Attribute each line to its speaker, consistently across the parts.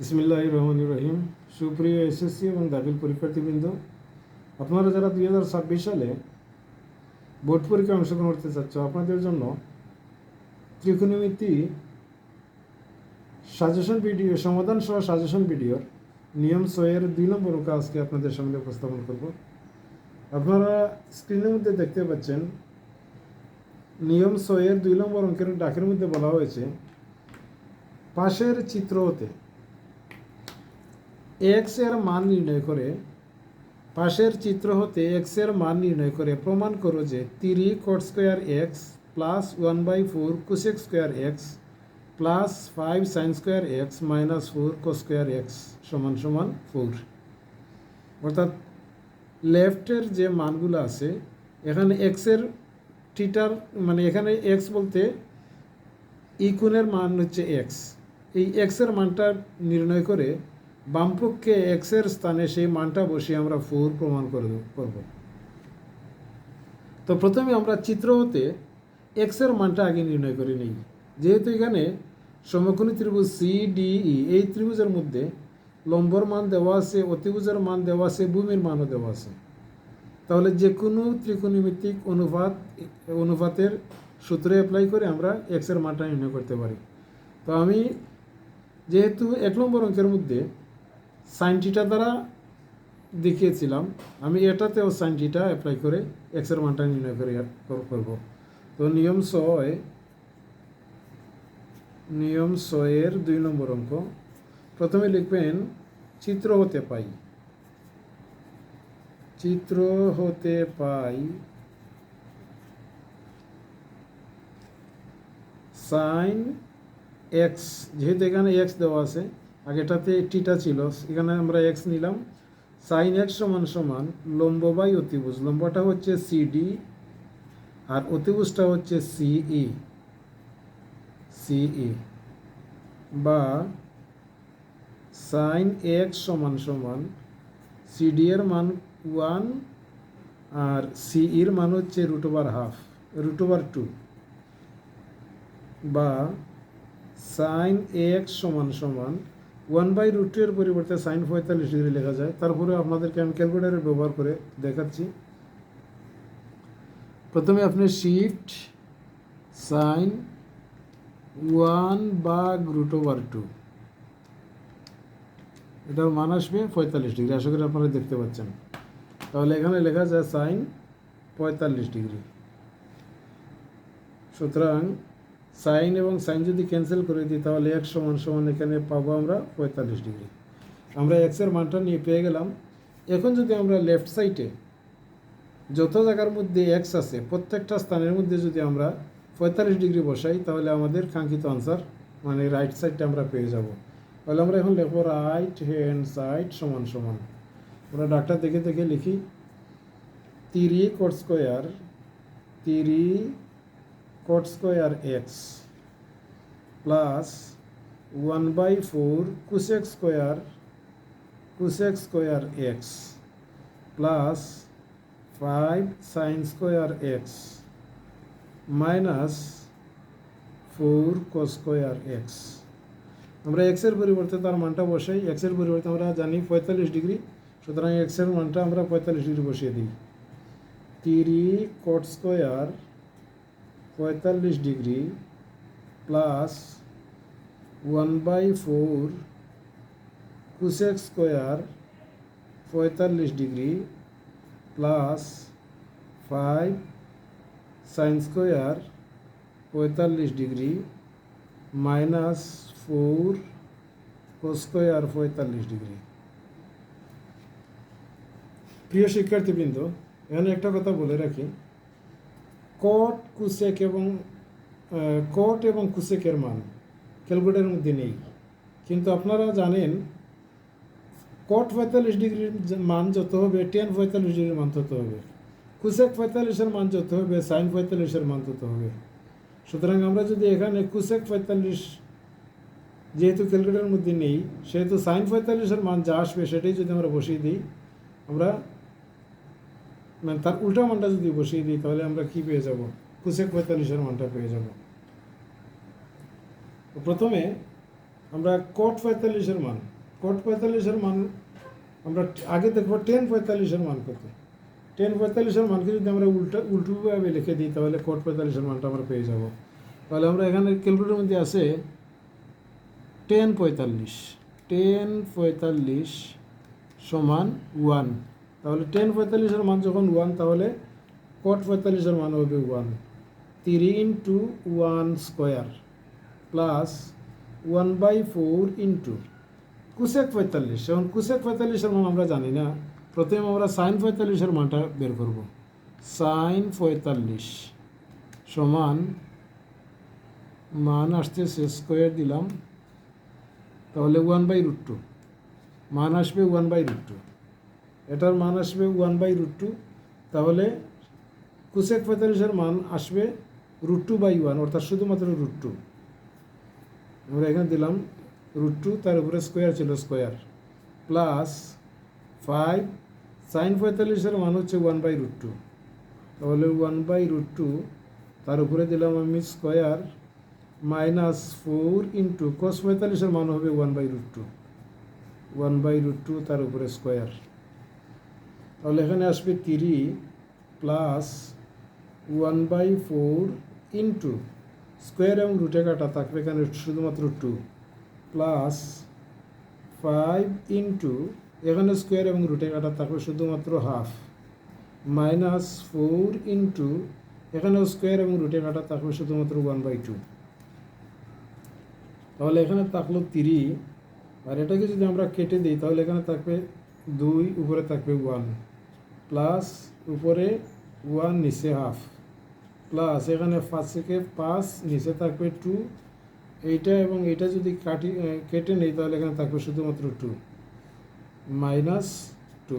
Speaker 1: বিসমিল্লাহ রহমান রহিম সুপ্রিয় এসএসসি এবং দাখিল পরীক্ষার্থীবৃন্দ, আপনারা যারা দুই হাজার ছাব্বিশ সালে বোর্ড পরীক্ষায় অংশগ্রহণ করতে চাচ্ছ, আপনাদের জন্য ত্রিকোণমিতি সাজেশন ভিডিও সমাধান সহ সাজেশন ভিডিওর নিয়ম ছয়ের দুই নম্বর অঙ্ক আজকে আপনাদের সামনে উপস্থাপন করব। আপনারা স্ক্রিনের মধ্যে দেখতে পাচ্ছেন, নিয়ম ছয়ের দুই নম্বর অঙ্কের ডাকের মধ্যে বলা হয়েছে, পাশের চিত্র হতে এক্সের মান নির্ণয় করে, পাশের চিত্র হতে এক্সের মান নির্ণয় করে প্রমাণ করো যে three cot square x plus one by four cosec square x plus five sine square x minus four cos square x সমান সমান ফোর অর্থাৎ লেফটের যে মানগুলো আছে, এখানে এক্সের টিটার মানে এখানে এক্স বলতে ইকুনের মান হচ্ছে এক্স এই এক্সের মানটা নির্ণয় করে বামপক্ষে এক্সের স্থানে সেই মানটা বসিয়ে আমরা ফোর প্রমাণ করে করব। তো প্রথমে আমরা চিত্র হতে এক্সের মানটা আগে নির্ণয় করে নিই। যেহেতু এখানে সমকোণী ত্রিভুজ সি ডি ই এই ত্রিভুজের মধ্যে লম্বর মান দেওয়া আছে, অতিভুজের মান দেওয়া আছে, ভূমির মানও দেওয়া আছে। তাহলে যে কোনো ত্রিকোণমিতিক অনুপাত, অনুপাতের সূত্রে অ্যাপ্লাই করে আমরা এক্সের মানটা নির্ণয় করতে পারি। তো আমি যেহেতু এক নম্বর অঙ্কের মধ্যে সাইন টিটা দ্বারা দেখিয়েছিলাম। আমি এটাতেও সাইন টিটা অ্যাপ্লাই করে এক্সের মানটা নির্ণয় করে করব। তো নিয়ম ছয়, নিয়ম ছয়ের দুই নম্বর অঙ্ক। প্রথমে লিখবেন, চিত্র হতে পাই। চিত্র হতে পাই সাইন এক্স যেহেতু এখানে এক্স দেওয়া আছে আগেটাতে টিটা ছিল, এখানে আমরা এক্স নিলাম। সাইন এক্স সমান সমান লম্ব বাই অতিভুজ, লম্বটা হচ্ছে সিডি আর অতিভুজটা হচ্ছে সিই সিই বা সাইন এক্স সমান সমান সিডি এর মান ওয়ান আর সিইর মান হচ্ছে root over half root over two বা সাইন এক্স সমান সমান ওয়ান বাই রুট টু এর পরিবর্তে সাইন পঁয়তাল্লিশ ডিগ্রি লেখা যায়। তারপরে আপনাদেরকে আমি ক্যালকুলেটার ব্যবহার করে দেখাচ্ছি। প্রথমে আপনি শিফট সাইন ওয়ান বাগ রুট ওভার টু এটার মান আসবে পঁয়তাল্লিশ ডিগ্রি আশা করি আপনারা দেখতে পাচ্ছেন। তাহলে এখানে লেখা যায় সাইন পঁয়তাল্লিশ ডিগ্রি সুতরাং সাইন এবং সাইন যদি ক্যান্সেল করে দিই, তাহলে এক সমান সমান এখানে পাবো আমরা পঁয়তাল্লিশ ডিগ্রি। আমরা এক্সের মানটা নিয়ে পেয়ে গেলাম। এখন যদি আমরা লেফট সাইডে যত জায়গার মধ্যে এক্স আছে, প্রত্যেকটা স্থানের মধ্যে যদি আমরা পঁয়তাল্লিশ ডিগ্রি বসাই, তাহলে আমাদের কাঙ্ক্ষিত আনসার মানে রাইট সাইডটা আমরা পেয়ে যাব। তাহলে আমরা এখন লিখব রাইট হ্যান্ড সাইড সমান সমান। আমরা ডাক্তার দেখে দেখে লিখি, three cot square, three cot square x plus one by four cosec square cosec square x plus five sine square x minus four cos square x. আমরা এক্সের পরিবর্তে তার মানটা বসাই। এক্সের পরিবর্তে আমরা জানি পঁয়তাল্লিশ ডিগ্রি। সুতরাং এক্সের মানটা আমরা পঁয়তাল্লিশ ডিগ্রি বসিয়ে দিই। তিরি কোট স্কোয়ার পঁয়তাল্লিশ degree plus one by four cosec square পঁয়তাল্লিশ degree plus five sine square পঁয়তাল্লিশ ডিগ্রি মাইনাস ফোর স্কোয়ার পঁয়তাল্লিশ ডিগ্রি। প্রিয় শিক্ষার্থীবৃন্দ, এখানে একটা কথা বলে রাখি। কট, কুসেক এবং কট এবং কুসেকের মান। ক্যালকুলেটারের মধ্যে নেই। কিন্তু আপনারা জানেন, কট পঁয়তাল্লিশ ডিগ্রির মান যত হবে, টেন পঁয়তাল্লিশ ডিগ্রির মান তত হবে। কুসেক পঁয়তাল্লিশের মান যত হবে, সাইন পঁয়তাল্লিশের মান তত হবে। সুতরাং আমরা যদি এখানে কুসেক পঁয়তাল্লিশ যেহেতু ক্যালকুলেটারের মধ্যে নেই, সেহেতু সাইন পঁয়তাল্লিশের মান যা আসবে সেটাই যদি আমরা বসিয়ে দিই, আমরা মানে তার উল্টা মানটা যদি বসিয়ে দিই, তাহলে আমরা কি পেয়ে যাব? কুসেক পঁয়তাল্লিশের মানটা পেয়ে যাব। প্রথমে আমরা কোট পঁয়তাল্লিশের মান, কোট পঁয়তাল্লিশের মান আমরা আগে দেখব টেন পঁয়তাল্লিশের মান কত। টেন পঁয়তাল্লিশের মানকে যদি আমরা উল্টা, উল্টোভাবে লিখে দিই, তাহলে কোট পঁয়তাল্লিশের মানটা আমরা পেয়ে যাব। তাহলে আমরা এখানে ক্যালকুলেটারের মধ্যে আছে টেন পঁয়তাল্লিশ টেন পঁয়তাল্লিশ সমান ওয়ান। তাহলে টেন পঁয়তাল্লিশের মান যখন ওয়ান তাহলে কট পঁয়তাল্লিশের মান হবে one three into one square plus one by four into cosec পঁয়তাল্লিশ। এখন কুশেক পঁয়তাল্লিশের মান আমরা জানি না। প্রথমে আমরা সাইন পঁয়তাল্লিশের মানটা বের করব। সাইন পঁয়তাল্লিশ সমান মান আসতেছে স্কোয়ার দিলাম। তাহলে ওয়ান বাই রুট টু মান আসবে ওয়ান বাই রুট টু এটার মান আসবে ওয়ান বাই রুট টু তাহলে কুসেক পঁয়তাল্লিশের মান আসবে রুট টু বাই ওয়ান অর্থাৎ শুধুমাত্র রুট টু আমরা এখানে দিলাম রুট টু তার উপরে স্কোয়ার ছিল স্কোয়ার প্লাস ফাইভ সাইন পঁয়তাল্লিশের মান হচ্ছে ওয়ান বাই রুট টু তাহলে ওয়ান বাই রুট টু তার উপরে দিলাম আমি square minus four into cos পঁয়তাল্লিশের মান হবে one by root two one by root two তার উপরে স্কোয়ার তাহলে এখানে আসবে three plus one by four into square এবং রুটে কাটা থাকবে এখানে শুধুমাত্র টু প্লাস ফাইভ ইন্টু এখানে স্কোয়ার এবং রুটে কাটা থাকবে শুধুমাত্র হাফ মাইনাস ফোর ইন্টু এখানেও স্কোয়ার এবং রুটে কাটা থাকবে শুধুমাত্র ওয়ান বাই টু তাহলে এখানে থাকল তিরি আর এটাকে যদি আমরা কেটে দিই তাহলে এখানে থাকবে দুই, উপরে থাকবে ওয়ান প্লাস উপরে ওয়ান নিচে হাফ প্লাস এখানে থেকে পাঁচ, নিচে থাকবে টু এইটা এবং এটা যদি কাটি কেটে নেই তাহলে এখানে থাকবে শুধুমাত্র টু মাইনাস টু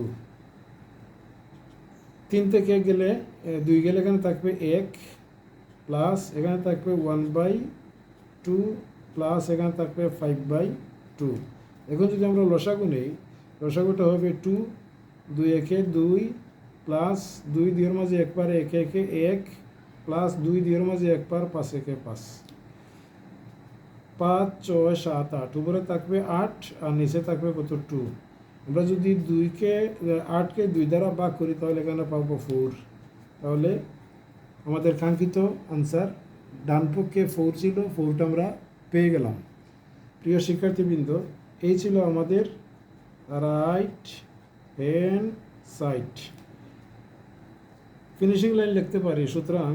Speaker 1: তিন থেকে গেলে দুই গেলে এখানে থাকবে এক প্লাস এখানে থাকবে ওয়ান বাই টু প্লাস এখানে থাকবে ফাইভ বাই টু এখন যদি আমরা লসাগু নেই, লসাগুটা হবে টু দুই একে দুই প্লাস দুই দুইয়ের মাঝে একবার একে একে এক প্লাস দুই দুইয়ের মাঝে একবার পাঁচ একে পাঁচ। পাঁচ, ছয়, সাত, আট। উপরে থাকবে আট আর নিচে থাকবে কত? টু আমরা যদি দুইকে, আটকে দুই দ্বারা ভাগ করি, তাহলে এখানে পাবো ফোর তাহলে আমাদের কাঙ্ক্ষিত আনসার ডান পক্ষে ফোর ছিল ফোরটা আমরা পেয়ে গেলাম। প্রিয় শিক্ষার্থীবৃন্দ, এই ছিল আমাদের right hand side finishing line লিখতে পারি। সুতরাং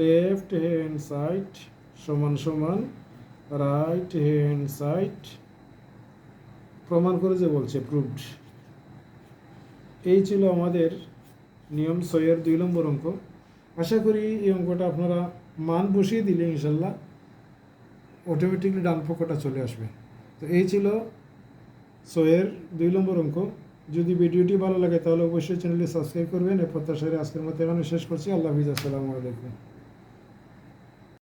Speaker 1: লেফট হ্যান্ড সাইড সমান সমান রাইট হ্যান্ড সাইড প্রমাণ করে যে বলছে প্রুভড এই ছিল আমাদের নিয়ম ছয়ের দুই নম্বর অঙ্ক। আশা করি এই অঙ্কটা আপনারা মান বসিয়ে দিলে ইনশাল্লাহ অটোমেটিকলি ডান পক্ষটা চলে আসবে। তো এই ছিল ছয়ের দুই নম্বর অঙ্ক। যদি ভিডিওটি ভালো লাগে তাহলে অবশ্যই চ্যানেলটি সাবস্ক্রাইব করবেন। এ সাথে আজকের মতো এখানে শেষ করছি। আল্লাহ হাফিজ। আসসালামু আলাইকুম।